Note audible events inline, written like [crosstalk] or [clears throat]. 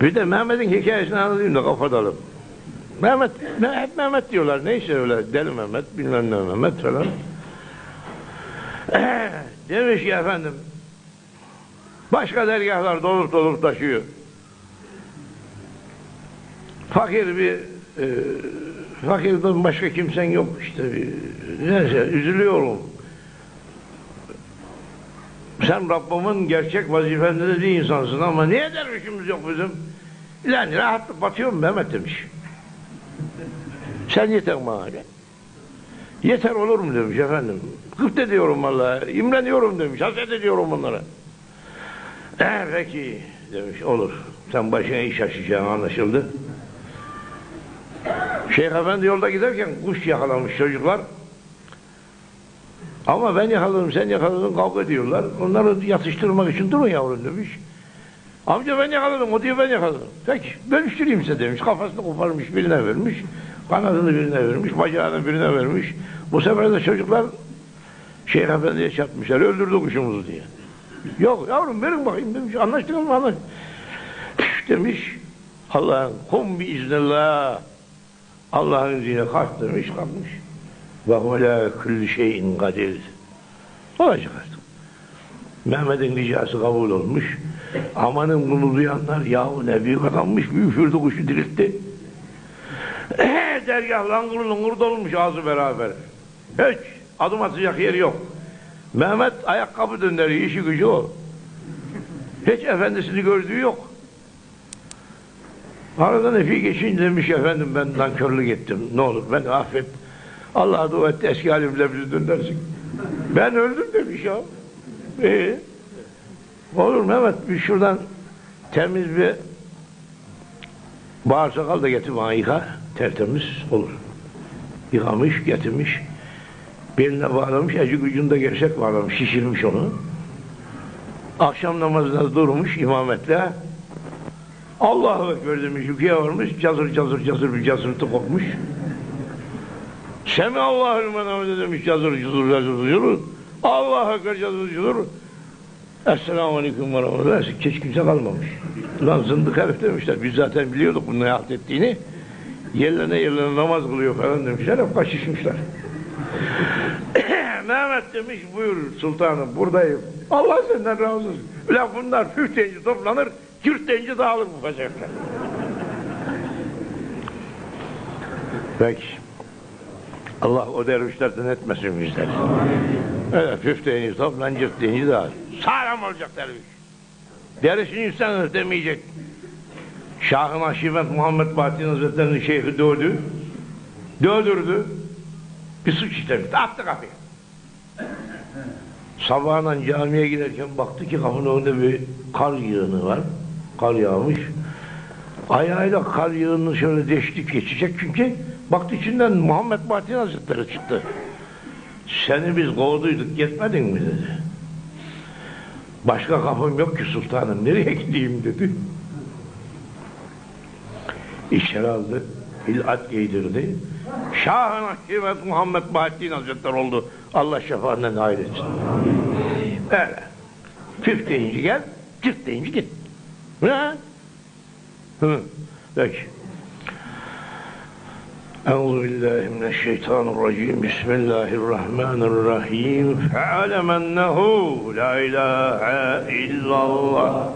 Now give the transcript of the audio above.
Bir de Mehmet'in hikayesini anlatayım da kapatalım. Mehmet, ne, hep Mehmet diyorlar. Neyse öyle deli Mehmet, bilmem ne Mehmet falan. [clears throat] Demiş ki efendim, başka dergahlar dolup dolup taşıyor. Fakir bir, e, fakirden başka kimsen yok işte. Bir, neyse, üzülüyorum. Sen Rabbimin gerçek vazifende dediği insansın ama niye dervişimiz yok bizim? Lan rahatlık batıyor mu Mehmet demiş. Sen yeter bana. Yeter olur mu demiş efendim. Gıpt ediyorum vallahi. İmreniyorum demiş. Haset ediyorum onlara. Eh peki demiş olur. Sen başına iş açacağın anlaşıldı. Şeyh Efendi yolda giderken kuş yakalamış çocuklar. Ama ben yakaladım, sen yakaladın kavga ediyorlar. Onları yatıştırmak için durun yavrum demiş. Amca ben yakaladım, o diyor ben yakaladım. Peki bölüştüreyim size demiş. Kafasını koparmış birine vermiş. Kanadını birine vermiş, bacağını birine vermiş. Bu sefer de çocuklar Şeyh Efendi'ye çarpmışlar. Öldürdü kuşumuzu diye. Yok yavrum verin bakayım demiş. Anlaştık mı anlaştık. Püf demiş. Allah'ın kum bi iznillah. Allah'ın izniyle kalk demiş kalkmış. Ve huve kulli şeyin kadir. Olacak artık. Mehmet'in ricası kabul olmuş. Amanın bunu duyanlar yahu ne büyük adammış bir üfürdü kuşu diriltti. Dergah langır lungur dolmuş ağzı beraber. Hiç adım atacak yeri yok. Mehmet ayakkabı döndürüyor işi gücü o. Hiç efendisini gördüğü yok. Aradan efi geçince demiş efendim ben nankörlük ettim. Ne olur beni affet. Allah'a dua et eski halimle bizi döndürsün. Ben öldüm demiş ya. Ee, olur Mehmet bir şuradan temiz bir bağırsakal da getir bana yıka. Tertemiz olur. Yıkamış, getirmiş. Beline bağlamış, acık ucunda gerçek bağlamış, şişirmiş onu. Akşam namazında durmuş imametle. Allahu Ekber demiş, yukarıya varmış, cazır cazır cazır bir cazırtı kopmuş. Semi Allahü limen hamide demiş, cazır cazır cazır cazır. Allahu Ekber cazır cazır. Esselamu Aleyküm ve Rahmetullah. Hiç kimse kalmamış. Lan zındık herif demişler. Biz zaten biliyorduk bunun ne ettiğini. Yerlerine yerlerine namaz kılıyor falan demişler. Hep kaçışmışlar. [coughs] Mehmet demiş buyur sultanım buradayım. Allah senden razı olsun. Ulan bunlar püf deyince toplanır, cırt deyince dağılır bu bacaklar. Peki. Allah o dervişlerden etmesin bizleri. Evet püf deyince toplan, cırt deyince dağılır. Sağlam olacak derviş. Derisini insan demeyecek. Şahın Aşimet Muhammed Bahattin Hazretleri'nin şeyhi dövdü. Dövdürdü. Bir suç işlemiş. Attı kapıya. Sabahından camiye giderken baktı ki kapının önünde bir kar yığını var. Kar yağmış. Ayağıyla kar yığını şöyle deştik geçecek çünkü baktı içinden Muhammed Bahattin Hazretleri çıktı. Seni biz kovduyduk yetmedin mi dedi. Başka kapım yok ki sultanım nereye gideyim dedi. İçeri aldı. Hilat giydirdi. Şah-ı Hakimet Muhammed Bahattin Hazretleri oldu. Allah şefaatine nail etsin. Öyle. Püf deyince gel, cırt deyince git. Ne? Hı. Peki. Euzu billahi mineşşeytanirracim. Bismillahirrahmanirrahim. Fe'alem ennehu la ilahe illallah.